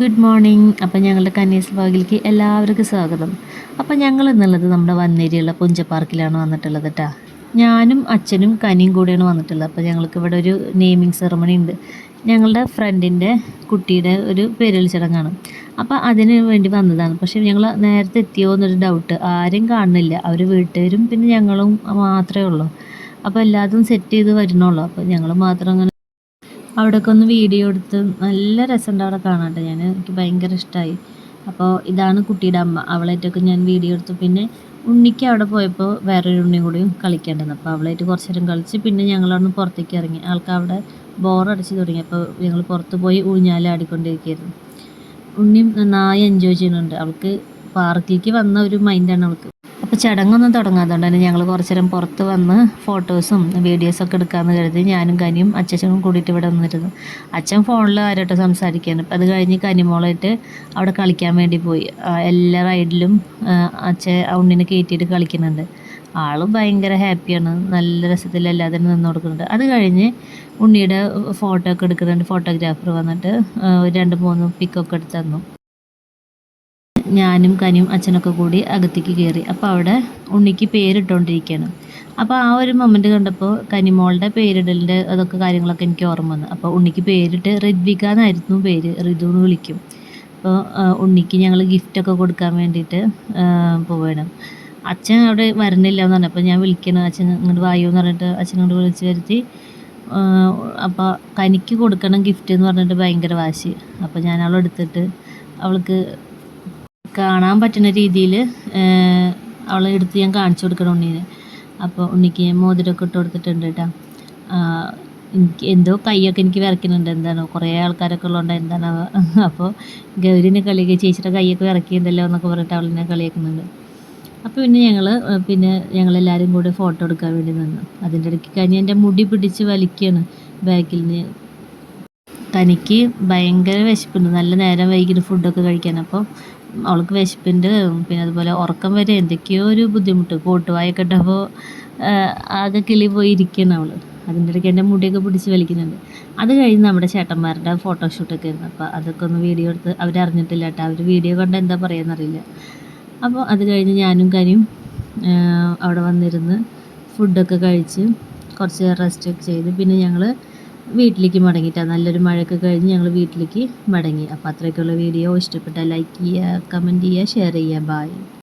Good morning അപ്പം ഞങ്ങളുടെ കന്യാസ് ഭാഗിലേക്ക് എല്ലാവർക്കും സ്വാഗതം. അപ്പം ഞങ്ങൾ എന്നുള്ളത് നമ്മുടെ വന്നേരിയുള്ള പുഞ്ച പാർക്കിലാണ് വന്നിട്ടുള്ളത് കേട്ടോ ഞാനും അച്ഛനും കനിയും കൂടെയാണ് വന്നിട്ടുള്ളത്. അപ്പോൾ ഞങ്ങൾക്ക് ഇവിടെ ഒരു നെയിമിങ് സെറമണി ഉണ്ട്. ഞങ്ങളുടെ ഫ്രണ്ടിന്റെ കുട്ടിയുടെ ഒരു പേരൽ ചടങ്ങാണ്. അപ്പോൾ അതിന് വേണ്ടി വന്നതാണ്. പക്ഷേ ഞങ്ങൾ നേരത്തെ എത്തിയോ എന്നൊരു ഡൗട്ട് ആരും കാണുന്നില്ല. അവർ വീട്ടുകാരും പിന്നെ ഞങ്ങളും മാത്രമേ ഉള്ളൂ. അപ്പോൾ എല്ലാതും സെറ്റ് ചെയ്ത് വരണുള്ളൂ അപ്പോൾ ഞങ്ങൾ മാത്രം അങ്ങനെ അവിടെയൊക്കെ ഒന്ന് വീഡിയോ എടുത്ത് നല്ല രസമുണ്ട് അവിടെ കാണാട്ടെ ഞാൻ എനിക്ക് ഭയങ്കര ഇഷ്ടമായി അപ്പോൾ ഇതാണ് കുട്ടിയുടെ അമ്മ. അവളായിട്ടൊക്കെ ഞാൻ വീഡിയോ എടുത്തു. പിന്നെ ഉണ്ണിക്ക് അവിടെ പോയപ്പോൾ വേറൊരു ഉണ്ണി കൂടിയും കളിക്കേണ്ടത് അപ്പോൾ അവളായിട്ട് കുറച്ച് നേരം കളിച്ച് പിന്നെ ഞങ്ങളവിടുന്ന് പുറത്തേക്ക് ഇറങ്ങി. ആൾക്ക് അവിടെ ബോറടിച്ച് തുടങ്ങി. അപ്പോൾ ഞങ്ങൾ പുറത്ത് പോയി ഊഞ്ഞാലാടിക്കൊണ്ടിരിക്കുകയായിരുന്നു ഉണ്ണിയും നന്നായി എൻജോയ് ചെയ്യുന്നുണ്ട്. അവൾക്ക് പാർക്കിലേക്ക് വന്ന ഒരു മൈൻഡാണ് അവൾക്ക്. അപ്പോൾ ചടങ്ങൊന്നും തുടങ്ങാത്തതുകൊണ്ട് തന്നെ ഞങ്ങൾ കുറച്ച് നേരം പുറത്ത് വന്ന് ഫോട്ടോസും വീഡിയോസൊക്കെ എടുക്കാമെന്ന് കരുതി ഞാനും കനിയും അച്ഛനും കൂടിയിട്ട് ഇവിടെ വന്നിരുന്നു. അച്ഛൻ ഫോണിൽ ആരോട്ട് സംസാരിക്കാൻ അപ്പോൾ അത് കഴിഞ്ഞ് കനിമോളായിട്ട് അവിടെ കളിക്കാൻ വേണ്ടി പോയി. എല്ലാ റൈഡിലും അച്ഛൻ ഉണ്ണിനെ കയറ്റിയിട്ട് കളിക്കുന്നുണ്ട്. ആളും ഭയങ്കര ഹാപ്പിയാണ്. നല്ല രസത്തിൽ എല്ലാത്തിനും നിന്ന് കൊടുക്കുന്നുണ്ട്. അത് കഴിഞ്ഞ് ഉണ്ണിയുടെ ഫോട്ടോ ഒക്കെ എടുക്കുന്നുണ്ട്. ഫോട്ടോഗ്രാഫർ വന്നിട്ട് രണ്ട് മൂന്ന് പിക്കൊക്കെ എടുത്ത് തന്നു. ഞാനും കനിയും അച്ഛനൊക്കെ കൂടി അകത്തേക്ക് കയറി. അപ്പോൾ അവിടെ ഉണ്ണിക്ക് പേരിട്ടുകൊണ്ടിരിക്കുകയാണ് അപ്പോൾ ആ ഒരു മൊമെന്റ് കണ്ടപ്പോൾ കനിമോളുടെ പേരിടലിന്റെ അതൊക്കെ കാര്യങ്ങളൊക്കെ എനിക്ക് ഓർമ്മ വന്നു. അപ്പോൾ ഉണ്ണിക്ക് പേരിട്ട് റിദ്വിക എന്നായിരുന്നു പേര്. റിതു എന്ന് വിളിക്കും. അപ്പോൾ ഉണ്ണിക്ക് ഞങ്ങൾ ഗിഫ്റ്റൊക്കെ കൊടുക്കാൻ വേണ്ടിയിട്ട് പോവുകയാണ് അച്ഛൻ അവിടെ വരണില്ല എന്ന് പറഞ്ഞപ്പോൾ ഞാൻ വിളിക്കണം അച്ഛൻ ഇങ്ങോട്ട് വായു എന്ന് പറഞ്ഞിട്ട് അച്ഛൻ ഇങ്ങോട്ട് വിളിച്ച് വരുത്തി. അപ്പോൾ കനിക്ക് കൊടുക്കണം ഗിഫ്റ്റ് എന്ന് പറഞ്ഞിട്ട് ഭയങ്കര വാശി. അപ്പോൾ ഞാൻ അവളെടുത്തിട്ട് അവൾക്ക് കാണാൻ പറ്റുന്ന രീതിയിൽ അവളെ എടുത്ത് ഞാൻ കാണിച്ചു കൊടുക്കണം ഉണ്ണീനെ. അപ്പോൾ ഉണ്ണിക്ക് മോതിരമൊക്കെ ഇട്ട് കൊടുത്തിട്ടുണ്ട് കേട്ടോ. എനിക്ക് എന്തോ കൈയൊക്കെ എനിക്ക് വിറയ്ക്കുന്നുണ്ട്. എന്താണോ കുറേ ആൾക്കാരൊക്കെ ഉള്ളതുകൊണ്ട് എന്താണോ അപ്പോൾ ഗൗരിനെ കളിയൊക്കെ ചേച്ചിയുടെ കൈയൊക്കെ വിറക്കിയിട്ടുണ്ടല്ലോ എന്നൊക്കെ പറഞ്ഞിട്ട് അവളിനെ കളിയാക്കുന്നുണ്ട്. അപ്പോൾ പിന്നെ ഞങ്ങൾ പിന്നെ ഞങ്ങളെല്ലാവരും കൂടെ ഫോട്ടോ എടുക്കാൻ വേണ്ടി നിന്നു. അതിന്റെ ഇടയ്ക്ക് കഴിഞ്ഞ് എന്റെ മുടി പിടിച്ച് വലിക്കുകയാണ് ബാക്കിൽ നിന്ന്. തനിക്ക് ഭയങ്കര വിശപ്പുണ്ട്. നല്ല നേരം വൈകിട്ട് ഫുഡൊക്കെ കഴിക്കാൻ. അപ്പോൾ അവൾക്ക് വിശപ്പിന്റെ പിന്നെ അതുപോലെ ഉറക്കം വരെ എന്തൊക്കെയോ ഒരു ബുദ്ധിമുട്ട്. കോട്ടുവായൊക്കെ ഇട്ടപ്പോൾ ആകെ കിളി പോയി ഇരിക്കുന്ന അവൾ അതിന്റെ ഇടയ്ക്ക് എന്റെ മുടിയൊക്കെ പിടിച്ച് വലിക്കുന്നുണ്ട്. അത് കഴിഞ്ഞ് നമ്മുടെ ചേട്ടന്മാരുടെ ഫോട്ടോഷൂട്ടൊക്കെ ആയിരുന്നു. അപ്പോൾ അതൊക്കെ ഒന്ന് വീഡിയോ എടുത്ത് അവരറിഞ്ഞിട്ടില്ല കേട്ടോ. അവർ വീഡിയോ കണ്ട് എന്താ പറയുന്നറിയില്ല അപ്പോൾ അത് കഴിഞ്ഞ് ഞാനും കാര്യം അവിടെ വന്നിരുന്ന് ഫുഡൊക്കെ കഴിച്ച് കുറച്ച് റെസ്റ്റ് ഒക്കെ ചെയ്ത്. പിന്നെ ഞങ്ങൾ വീട്ടിലേക്ക് മടങ്ങിയിട്ടാണ് നല്ലൊരു മഴയൊക്കെ കഴിഞ്ഞ് ഞങ്ങൾ വീട്ടിലേക്ക് മടങ്ങി. അപ്പോൾ അത്രയൊക്കെയുള്ള വീഡിയോ. ഇഷ്ടപ്പെട്ടാൽ ലൈക്ക് ചെയ്യുക കമന്റ് ചെയ്യുക ഷെയർ ചെയ്യുക. ബായ്